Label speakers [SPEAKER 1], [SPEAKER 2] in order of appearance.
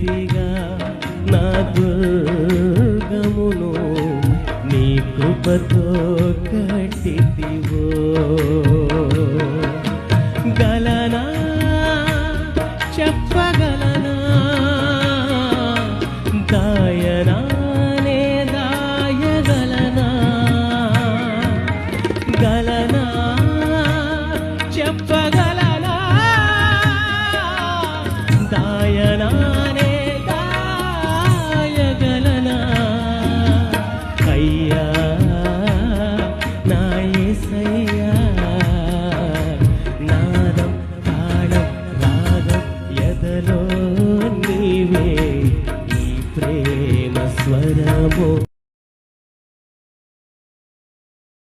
[SPEAKER 1] రీతిగా నా దుర్గమును నీ కృపతో కట్టివో గలనా? చెప్పగలనా? దాయనా చెప్ప സ്വരമോ